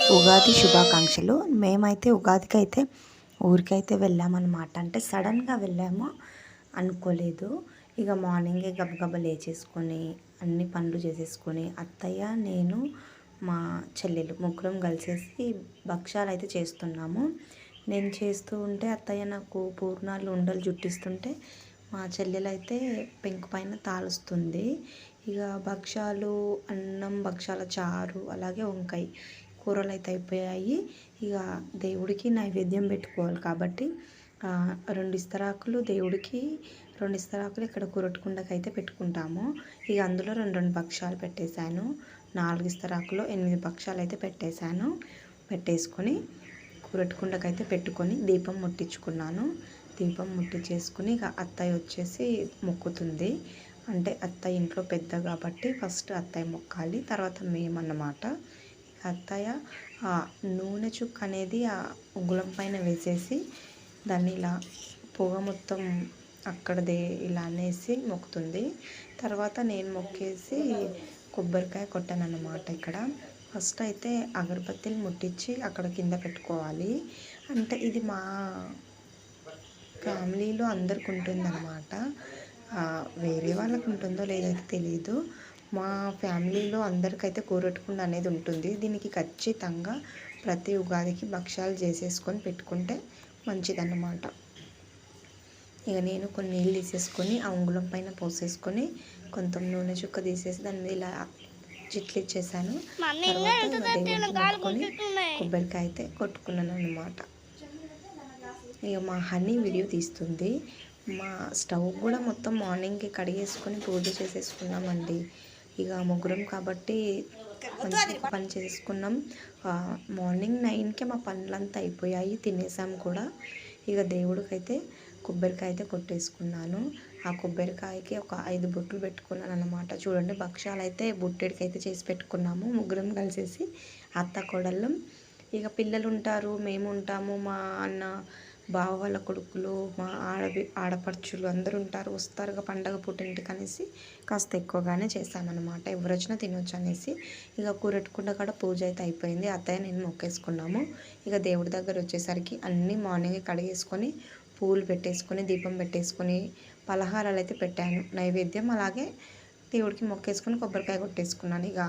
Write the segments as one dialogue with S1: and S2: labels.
S1: ఉగాది శుభాకాంక్షలు. మేమైతే ఉగాదికి అయితే ఊరికైతే వెళ్ళామన్నమాట. అంటే సడన్గా వెళ్ళాము అనుకోలేదు. ఇక మార్నింగే గబగబ లేచేసుకొని అన్ని పనులు చేసేసుకొని అత్తయ్య నేను మా చెల్లెలు ముగ్గురం కలిసేసి భక్ష్యాలు అయితే చేస్తున్నాము. నేను చేస్తూ ఉంటే అత్తయ్య నాకు పూర్ణాలు ఉండలు జుట్టిస్తుంటే మా చెల్లెలు అయితే పెంకు పైన తాలుస్తుంది ఇక భక్ష్యాలు అన్నం భక్ష్యాల చారు అలాగే వంకాయ కూరలు అయితే అయిపోయాయి. ఇక దేవుడికి నైవేద్యం పెట్టుకోవాలి కాబట్టి రెండు ఇస్తరాకులు దేవుడికి రెండు ఇస్తరాకులు ఇక్కడ కూరట్టుకుండకి అయితే పెట్టుకుంటాము. ఇక అందులో రెండు రెండు పక్షాలు పెట్టేశాను. నాలుగు ఇస్తరాకులో ఎనిమిది పక్షాలు అయితే పెట్టేశాను. పెట్టేసుకొని కూరట్టుకుండకి అయితే పెట్టుకొని దీపం ముట్టించుకున్నాను. దీపం ముట్టించేసుకుని ఇక అత్తయ్య వచ్చేసి మొక్కుతుంది. అంటే అత్తయ్య ఇంట్లో పెద్ద కాబట్టి ఫస్ట్ అత్తయ్య మొక్కాలి తర్వాత మేమన్నమాట. అత్తయ్య ఆ నూనె చుక్క అనేది ఆ ఉగ్గులం పైన వేసేసి దాన్ని ఇలా పొగ మొత్తం అక్కడదే ఇలా అనేసి మొక్కుతుంది. తర్వాత నేను మొక్కేసి కొబ్బరికాయ కొట్టాను అన్నమాట ఇక్కడ. ఫస్ట్ అయితే అగరబత్తిని ముట్టించి అక్కడ కింద పెట్టుకోవాలి. అంటే ఇది మా ఫ్యామిలీలో అందరికి ఉంటుందనమాట వేరే వాళ్ళకి ఉంటుందో లేదైతే తెలియదు మా ఫ్యామిలీలో అందరికైతే కూరట్టుకుండ అనేది ఉంటుంది. దీనికి ఖచ్చితంగా ప్రతి ఉగాదికి భక్ష్యాలు చేసేసుకొని పెట్టుకుంటే మంచిదన్నమాట. ఇక నేను కొన్ని నీళ్ళు తీసేసుకొని ఆ ఉంగుళం పైన పోసేసుకొని కొంత నూనె చుక్క తీసేసి దాన్ని ఇలా చిట్లు ఇచ్చేసాను. తర్వాత కొబ్బరికాయ అయితే కొట్టుకున్నాను అనమాట ఇక మా హనీ వీడియో తీస్తుంది. మా స్టవ్ కూడా మొత్తం మార్నింగ్కి కడిగేసుకొని పూజ చేసేసుకున్నామండి. ఇక ముగ్గురం కాబట్టి పని చేసుకున్నాం. మార్నింగ్ నైన్కే మా పనులంతా అయిపోయాయి. తినేసాం కూడా. ఇక దేవుడికైతే కొబ్బరికాయ అయితే కొట్టేసుకున్నాను. ఆ కొబ్బరికాయకి ఒక ఐదు బొట్లు పెట్టుకున్నాను అనమాట చూడండి భక్ష్యాలు అయితే బుట్టెడికి అయితే చేసి పెట్టుకున్నాము. ముగ్గురం కలిసేసి అత్త కోడళ్ళం. ఇక పిల్లలు ఉంటారు మేము ఉంటాము మా అన్న బావ వాళ్ళ కొడుకులు మా ఆడబి ఆడపడుచులు అందరూ ఉంటారు. వస్తారు పండగ పుట్టింటికి అనేసి. కాస్త ఎక్కువగానే చేశామన్నమాట ఎవరు వచ్చినా తినొచ్చు అనేసి. ఇక కూరెట్టుకుండా కాడ పూజ అయితే అయిపోయింది. అత్తయ్య నేను మొక్కేసుకున్నాము. ఇక దేవుడి దగ్గర వచ్చేసరికి అన్నీ మార్నింగ్ కడిగేసుకొని పూలు పెట్టేసుకొని దీపం పెట్టేసుకొని పలహారాలు అయితే పెట్టాను. నైవేద్యం అలాగే దేవుడికి మొక్కేసుకొని కొబ్బరికాయ కొట్టేసుకున్నాను ఇక.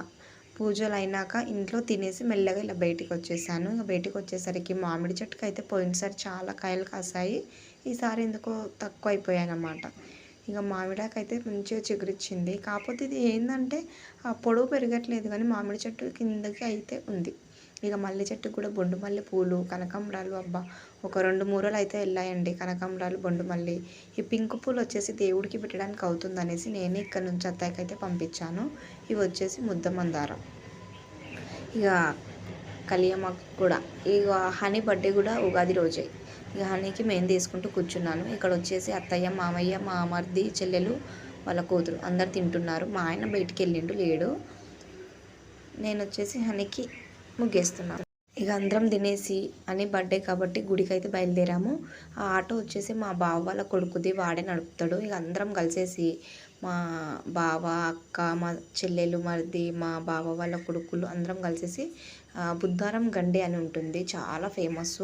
S1: పూజలు అయినాక ఇంట్లో తినేసి మెల్లగా ఇలా బయటికి వచ్చేసాను ఇంకా బయటికి వచ్చేసరికి మామిడి చెట్టుకు అయితే పోయినసారి చాలా కాయలు కాసాయి. ఈసారి ఎందుకో తక్కువ అయిపోయాయన్నమాట ఇక మామిడాకు అయితే మంచిగా చిగురిచ్చింది. కాకపోతే ఇది ఏంటంటే ఆ పొడవు పెరగట్లేదు కానీ మామిడి చెట్టు కిందకి అయితే ఉంది. ఇక మల్లె చెట్టు కూడా బొండు మల్లె పూలు కనకాంబరాలు అబ్బా! ఒక రెండు మూరలు అయితే వెళ్ళాయండి కనకాంబరాలు బొండు మల్లె. ఈ పింక్ పూలు వచ్చేసి దేవుడికి పెట్టడానికి అవుతుంది అనేసి నేనే ఇక్కడ నుంచి అత్తాకైతే అయితే పంపించాను. ఇవి వచ్చేసి ముద్ద మందారం. ఇక కలియమ్మకు కూడా ఇక హనీ బర్త్డే కూడా ఉగాది రోజే. ఇక హనీకి మేము తీసుకుంటూ కూర్చున్నాను. ఇక్కడ వచ్చేసి అత్తయ్య మామయ్య మామర్ది చెల్లెలు వాళ్ళ కూతురు అందరు తింటున్నారు. మా ఆయన బయటికి వెళ్ళిండు లేడు. నేను వచ్చేసి హనీకి ముగ్గేస్తున్నాం ఇక అందరం తినేసి అని బర్త్డే కాబట్టి గుడికి అయితే బయలుదేరాము. ఆ ఆటో వచ్చేసి మా బావ వాళ్ళ కొడుకుది వాడే నడుపుతాడు. ఇక అందరం కలిసేసి మా బావ అక్క మా చెల్లెలు మరిది మా బావ వాళ్ళ కొడుకులు అందరం కలిసేసి బుద్ధారం గండి అని ఉంటుంది. చాలా ఫేమస్.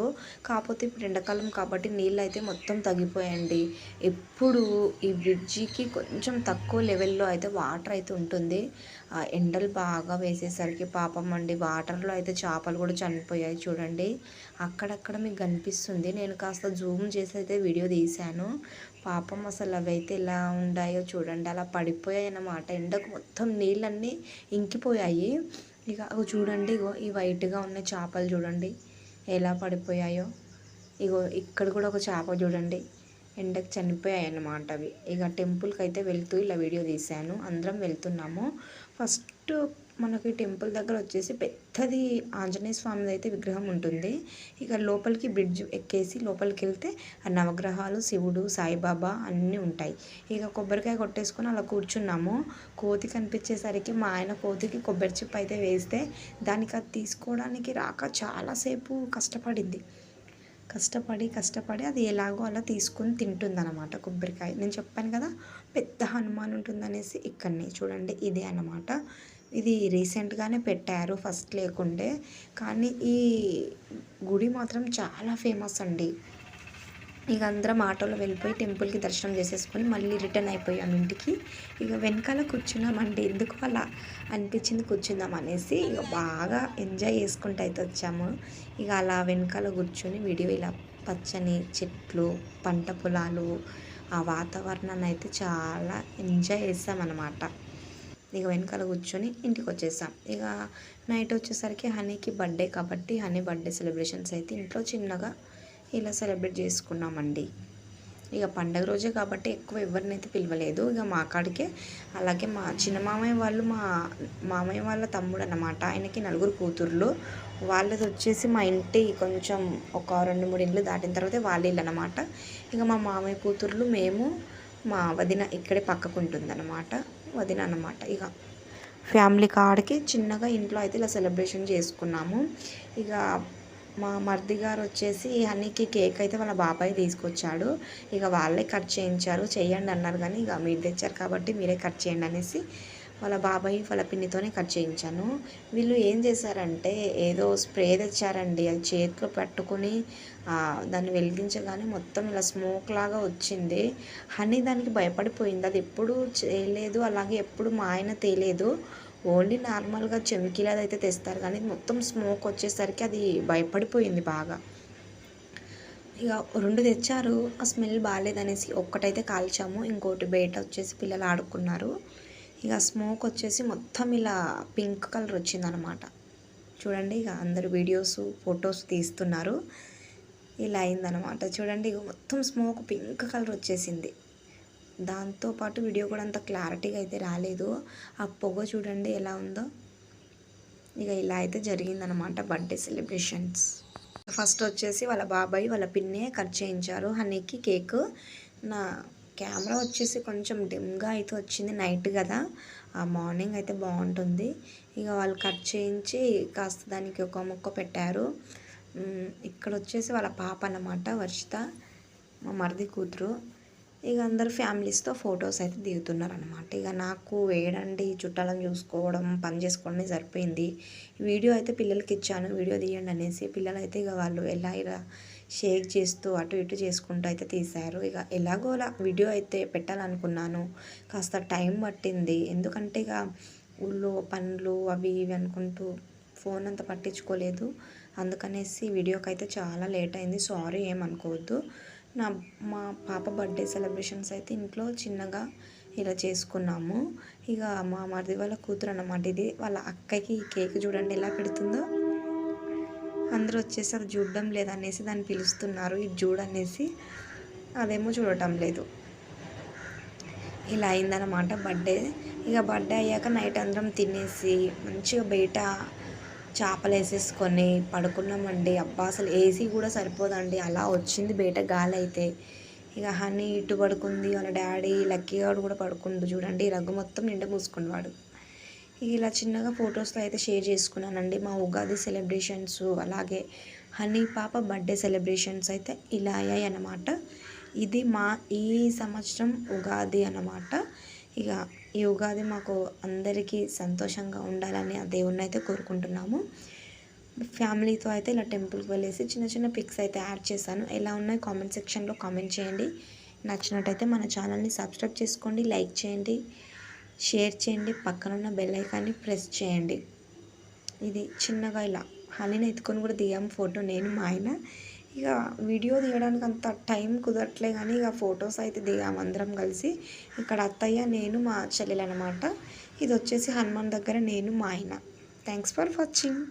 S1: కాకపోతే ఇప్పుడు ఎండాకాలం కాబట్టి నీళ్ళు అయితే మొత్తం తగ్గిపోయాయండి ఎప్పుడు ఈ బ్రిడ్జికి కొంచెం తక్కువ లెవెల్లో అయితే వాటర్ అయితే ఉంటుంది. ఎండలు బాగా వేసేసరికి పాపం అండి వాటర్లో అయితే చేపలు కూడా చనిపోయాయి చూడండి. అక్కడక్కడ మీకు కనిపిస్తుంది. నేను కాస్త జూమ్ చేసి అయితే వీడియో తీశాను. పాపం అసలు అవి అయితే ఎలా ఉన్నాయో చూడండి. అలా పడిపోయాయి అన్నమాట. ఎండకు మొత్తం నీళ్ళన్నీ ఇంకిపోయాయి. ఇక అవి చూడండి ఇగో ఈ వైట్గా ఉన్న చేపలు చూడండి ఎలా పడిపోయాయో. ఇగో ఇక్కడ కూడా ఒక చేప చూడండి ఎండకు చనిపోయాయి అన్నమాట అవి. ఇక టెంపుల్కి అయితే వెళ్తూ ఇలా వీడియో తీశాను. అందరం వెళ్తున్నాము. ఫస్ట్ మనకి టెంపుల్ దగ్గర వచ్చేసి పెద్దది ఆంజనేయ స్వామిది అయితే విగ్రహం ఉంటుంది. ఇక లోపలికి బ్రిడ్జ్ ఎక్కేసి లోపలికి వెళ్తే ఆ నవగ్రహాలు శివుడు సాయిబాబా అన్నీ ఉంటాయి. ఇక కొబ్బరికాయ కొట్టేసుకొని అలా కూర్చున్నాము. కోతి కనిపించేసరికి మా ఆయన కోతికి కొబ్బరి చిప్ అయితే వేస్తే దానికి అది తీసుకోవడానికి రాక చాలాసేపు కష్టపడింది. కష్టపడి కష్టపడి అది ఎలాగో అలా తీసుకుని తింటుందన్నమాట కొబ్బరికాయ. నేను చెప్పాను కదా పెద్ద హనుమాన్ ఉంటుందనేసి ఇక్కడనే చూడండి ఇదే అన్నమాట. ఇది రీసెంట్గానే పెట్టారు ఫస్ట్ లేకుండే. కానీ ఈ గుడి మాత్రం చాలా ఫేమస్ అండి. ఇక అందరం ఆటోలో వెళ్ళిపోయి టెంపుల్కి దర్శనం చేసేసుకొని మళ్ళీ రిటర్న్ అయిపోయాం ఇంటికి. ఇక వెనకాల కూర్చున్నామండి. ఎందుకు అలా అనిపించింది కూర్చుందాం అనేసి ఇక బాగా ఎంజాయ్ చేసుకుంటూ అయితే వచ్చాము. ఇక అలా వెనకాల కూర్చొని వీడియో ఇలా పచ్చని చెట్లు పంట పొలాలు ఆ వాతావరణాన్ని అయితే చాలా ఎంజాయ్ చేస్తామన్నమాట ఇక వెనకాల కూర్చొని ఇంటికి వచ్చేసాం ఇక నైట్ వచ్చేసరికి హనీకి బర్త్డే కాబట్టి హనీ బర్త్డే సెలబ్రేషన్స్ అయితే ఇంట్లో చిన్నగా ఇలా సెలబ్రేట్ చేసుకున్నామండి. ఇక పండగ రోజే కాబట్టి ఎక్కువ ఎవరినైతే పిలవలేదు. ఇక మా కాడికే అలాగే మా చిన్న మామయ్య వాళ్ళు మా మామయ్య వాళ్ళ తమ్ముడు అన్నమాట. ఆయనకి నలుగురు కూతుర్లు. వాళ్ళది వచ్చేసి మా ఇంటి కొంచెం ఒక రెండు మూడు ఇండ్లు దాటిన తర్వాత వాళ్ళ ఇల్లు అనమాట ఇక మా మామయ్య కూతుర్లు మేము మా వదిన ఇక్కడే పక్కకు ఉంటుందన్నమాట వదిన అనమాట ఇక. ఫ్యామిలీ కాడికి చిన్నగా ఇంట్లో అయితే ఇలా సెలబ్రేషన్ చేసుకున్నాము. ఇక మా మరిది గారు వచ్చేసి హనీకి కేక్ అయితే వాళ్ళ బాబాయ్ తీసుకొచ్చాడు. ఇక వాళ్ళే కట్ చేయించారు. చేయండి అన్నారు కానీ ఇక మీరు తెచ్చారు కాబట్టి మీరే కట్ చేయండి అనేసి వాళ్ళ బాబాయ్ వాళ్ళ పిన్నితోనే కట్ చేయించాను. వీళ్ళు ఏం చేశారంటే ఏదో స్ప్రే తెచ్చారండి. అది చేతిలో పెట్టుకుని దాన్ని వెలిగించగానే మొత్తం ఇలా స్మోక్ లాగా వచ్చింది. హనీ దానికి భయపడిపోయింది. అది ఎప్పుడు చేయలేదు అలాగే ఎప్పుడు మా ఆయన తేలేదు. ఓన్లీ నార్మల్గా చెమికిలాది అయితే తెస్తారు. కానీ మొత్తం స్మోక్ వచ్చేసరికి అది భయపడిపోయింది బాగా. ఇక రెండు తెచ్చారు. ఆ స్మెల్ బాగాలేదనేసి ఒక్కటైతే కాల్చాము. ఇంకోటి బయట వచ్చేసి పిల్లలు ఆడుకున్నారు. ఇక స్మోక్ వచ్చేసి మొత్తం ఇలా పింక్ కలర్ వచ్చిందనమాట చూడండి ఇక అందరు వీడియోస్ ఫొటోస్ తీస్తున్నారు. ఇలా అయిందనమాట చూడండి ఇక మొత్తం స్మోక్ పింక్ కలర్ వచ్చేసింది. దాంతోపాటు వీడియో కూడా అంత క్లారిటీగా అయితే రాలేదు. ఆ పొగ చూడండి ఎలా ఉందో. ఇక ఇలా అయితే జరిగిందనమాట బర్త్డే సెలబ్రేషన్స్ ఫస్ట్ వచ్చేసి వాళ్ళ బాబాయ్ వాళ్ళ పిన్నే కట్ చేయించారు. హనీకి కేక్ నా కెమెరా వచ్చేసి కొంచెం డిమ్గా అయితే వచ్చింది నైట్ కదా. ఆ మార్నింగ్ అయితే బాగుంటుంది. ఇక వాళ్ళు కట్ చేయించి కాస్త దానికి ఒక ముక్క పెట్టారు. ఇక్కడ వచ్చేసి వాళ్ళ పాప అన్నమాట వర్షిత మా మరిది కూతురు. ఇక అందరు ఫ్యామిలీస్తో ఫొటోస్ అయితే దిగుతున్నారు అనమాట ఇక నాకు వేయడండి చుట్టాలను చూసుకోవడం పని చేసుకోవడమే సరిపోయింది. వీడియో అయితే పిల్లలకి ఇచ్చాను వీడియో తీయండి అనేసి పిల్లలు అయితే ఇక వాళ్ళు ఎలా ఇలా షేక్ చేస్తూ అటు ఇటు చేసుకుంటూ అయితే తీశారు. ఇక ఎలాగోలా వీడియో అయితే పెట్టాలనుకున్నాను. కాస్త టైం పట్టింది. ఎందుకంటే ఇక ఊళ్ళో పనులు అవి ఇవి అనుకుంటూ ఫోన్ అంత పట్టించుకోలేదు. అందుకనేసి వీడియోకి అయితే చాలా లేట్ అయింది. సారీ ఏమనుకోవద్దు. నా మా పాప బర్త్డే సెలబ్రేషన్స్ అయితే ఇంట్లో చిన్నగా ఇలా చేసుకున్నాము. ఇక మా మరిది వాళ్ళ కూతురు అన్నమాట ఇది. వాళ్ళ అక్కకి కేక్ చూడండి ఎలా పెడుతుందో. అందరూ వచ్చేసి అది చూడడం లేదనేసి దాన్ని పిలుస్తున్నారు. ఇది చూడనేసి అదేమో చూడటం లేదు. ఇలా అయిందనమాట బర్త్డే. ఇక బర్త్డే అయ్యాక నైట్ అందరం తినేసి మంచిగా బయట చేపలు వేసేసుకొని పడుకున్నామండి. అబ్బా అసలు ఏసీ కూడా సరిపోదండి. అలా వచ్చింది బయట గాలి అయితే ఇక హనీ ఇటు పడుకుంది వాళ్ళ డాడీ లక్కీ గారు కూడా పడుకుండు చూడండి. రగ్గు మొత్తం నిండా మూసుకున్నవాడు. ఇలా చిన్నగా ఫొటోస్తో అయితే షేర్ చేసుకున్నానండి. మా ఉగాది సెలబ్రేషన్స్ అలాగే హనీ పాప బర్త్డే సెలబ్రేషన్స్ అయితే ఇలా అయ్యాయి అన్నమాట. ఇది మా ఈ సంవత్సరం ఉగాది అన్నమాట. ఇక ఈ ఉగాది మాకు అందరికీ సంతోషంగా ఉండాలని ఆ దేవుణ్ణి అయితే కోరుకుంటున్నాము. ఫ్యామిలీతో అయితే ఇలా టెంపుల్కి వెళ్ళేసి చిన్న చిన్న పిక్స్ అయితే యాడ్ చేశాను. ఎలా ఉన్నాయి కామెంట్ సెక్షన్లో కామెంట్ చేయండి. నచ్చినట్టయితే మన ఛానల్ని సబ్స్క్రైబ్ చేసుకోండి లైక్ చేయండి షేర్ చేయండి పక్కన ఉన్న బెల్ ఐకాన్ని ప్రెస్ చేయండి. ఇది చిన్నగా ఇలా హనీని ఎత్తుకొని కూడా దిగాము ఫోటో. నేను మా ఆయన ఇక వీడియో తీయడానికి అంత టైం కుదరట్లే కానీ ఇక ఫొటోస్ అయితే దిగాము అందరం కలిసి. ఇక్కడ అత్తయ్య నేను మా చెల్లెలు అనమాట ఇది వచ్చేసి హనుమాన్ దగ్గర నేను మా ఆయన. Thanks for watching